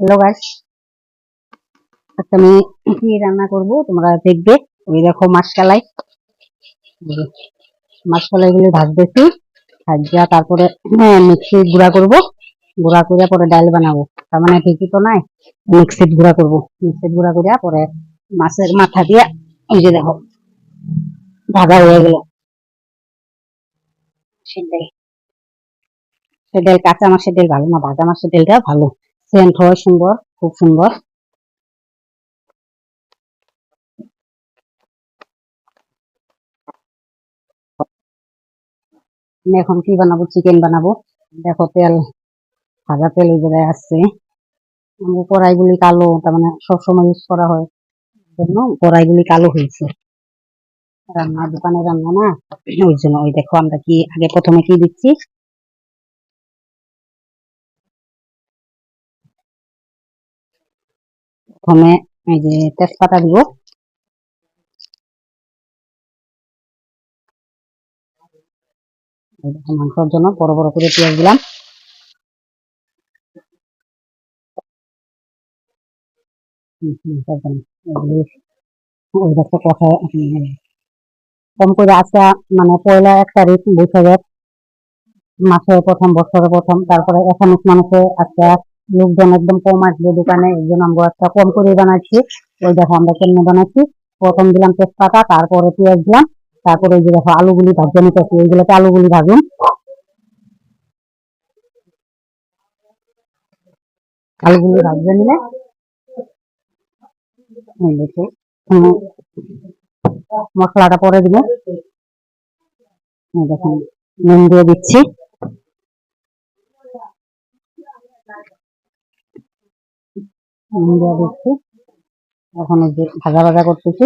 Hello guys আজকে আমি কি রান্না করব তোমরা দেখবে। ওই দেখো মাসকালাই। মাসকালাই গুলি ভাজতেছি। ভাজা তারপরে হ্যাঁ মিক্সি গুঁড়া করব। গুঁড়া করে পরে ডাল বানাবো। তার মানে ঠিকই তো নাই? মিক্সি গুঁড়া করব। মিক্সি গুঁড়া করে পরে মাছের মাথা দিয়ে ওই যে দেখো, ভাজা হয়ে গেল। সেটাই। সেডেল কাঁচা মাছের ডাল ভালো না? ভাজা মাছের ডালটা ভালো। সেন্ট হয় সুন্দর খুব সুন্দর এখন কি বানাবো চিকেন বানাবো দেখো তেল ভাজা তেল ওই জায়গায় আসছে কড়াইগুলি কালো তার মানে সবসময় ইউজ করা হয় জন্য কড়াইগুলি কালো হয়েছে রান্না দোকানে রান্না না ওই জন্য ওই দেখো আমরা কি আগে প্রথমে কি দিচ্ছি প্রথমে এই যে তেজপাতা দিব। মাংসের জন্য বড় বড় করে পেঁয়াজ দিলাম। কম করে আসা মানে পয়লা এক তারিখ বৈশাখের মাসে প্রথম বছরে প্রথম, তারপরে এখন মানুষে আজকে লোকজন একদম কম আসবে দোকানে এই জন্য আমরা একটা কম করে বানাচ্ছি। ওই দেখো আমরা কেমনে বানাচ্ছি? প্রথম দিলাম তেজপাতা, তারপরে পেঁয়াজ দিলাম, তারপরে ওই যে দেখো আলুগুলি ভাজতে নিতেছি এইগুলোতে আলুগুলি ভাজুন। আলুগুলি ভাজতে নিলে মশলাটা পরে এই দেখুন নুন দিয়ে দিচ্ছি। এখন এই যে ভাজা ভাজা করতেছি।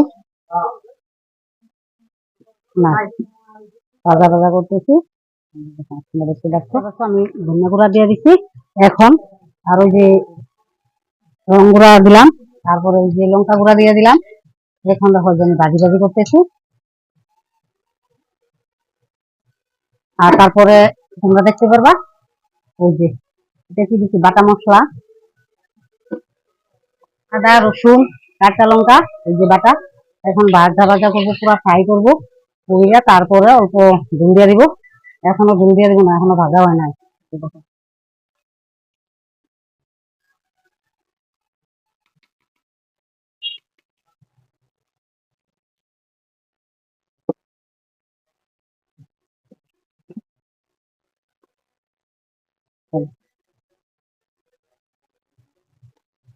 না, ভাজা ভাজা করতেছি। দেখতে আমি ধনিয়া গুঁড়া দিয়ে দিচ্ছি। এখন আর ওই যে রং গুঁড়া দিলাম। তারপরে ওই যে লঙ্কা গুঁড়া দিয়ে দিলাম। এখন দেখো যে আমি ভাজি ভাজি করতেছি। আর তারপরে তোমরা দেখতে পারবা, ওই যে এটা কি দিচ্ছি? বাটা মশলা। আদা, রসুন, কাঁচা লঙ্কা, এই যে বাটা। এখন ভাজা ভাজা করব, পুরো ফ্রাই করব কইরা তারপরে অল্প ঝুল দিয়ে দিব। এখনও ঝুল দিয়ে দিব না, এখনও ভাজা হয় নাই। এই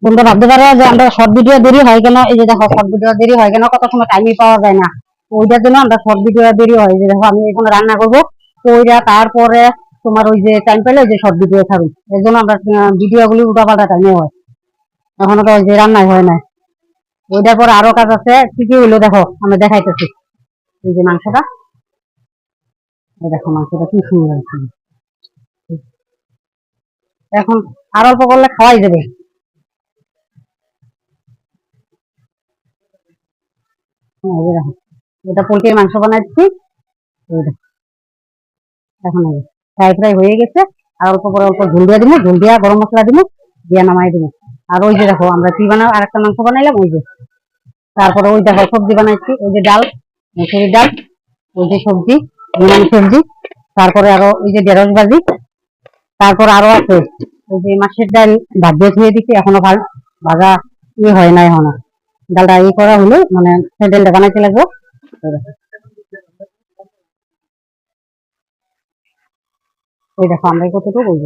তোমরা ভাবতে পারো যে আমরা শর্ট ভিডিও দেরি হয় কেন? এই যে দেখো শর্ট ভিডিও দেরি হয় কেন? কত সময় টাইমই পাওয়া যায় না। ওইটার জন্য আমরা শর্ট ভিডিও দেরি হয়। যে দেখো, আমি এখন রান্না করব। ওইটা তারপরে তোমার ওই যে টাইম পেলে যে শর্ট ভিডিও ছাড়ি এর জন্য আমরা ভিডিও গুলি উল্টাপাল্টা টাইমে হয়। এখনও তো ওই যে রান্নাই হয় না ওইটার পর আরও কাজ আছে। কি কি হইল দেখো, আমি দেখাইতেছি। এই যে মাংসটা। এই দেখো, মাংসটা কি সুন্দর। এখন আর অল্প করলে খাওয়াই যাবে। দেখো, এটা পোলট্রির মাংস বানাচ্ছি। এখন ফ্রাই ফ্রাই হয়ে গেছে। আর অল্প করে অল্প ঝুল দিয়ে দিব, ঝুল দিয়া গরম মশলা দিব, দিয়ে নামাই দিব। আর ওই যে দেখো, আমরা কি বানাবো আর একটা মাংস বানাইলাম, ওই যে। তারপরে ওই দেখো, সবজি বানাইছি ওই যে ডাল মুসুরির ডাল, ওই যে সবজি বিমান সবজি। তারপরে আরও ওই যে ঢেঁড়স ভাজি। তারপর আরও আছে, ওই যে মাছের ডাল ভাজিয়ে ধুয়ে দিচ্ছি এখনও ভালো ভাজা ইয়ে হয় না, এখনও। ডালটা ই করা হলে মানে সেই ডালটা বানাইতে লাগবো এই দেখো। আমরা কতটুকু বলব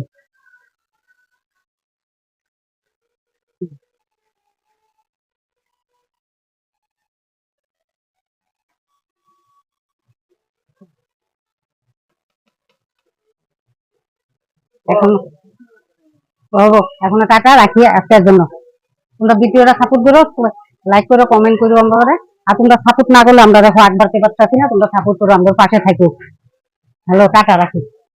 এখন এখন টাকা রাখি আজকের জন্য তোমরা ভিডিওটা সাপোর্ট করো লাইক করো কমেন্ট করো আমরা আর তোমরা সাপোর্ট না করলে আমরা দেখো আট বাড়তে থাকি না, তোমরা সাপোর্ট করো আমাদের পাশে থাকো। হ্যালো টাটা, রাখি।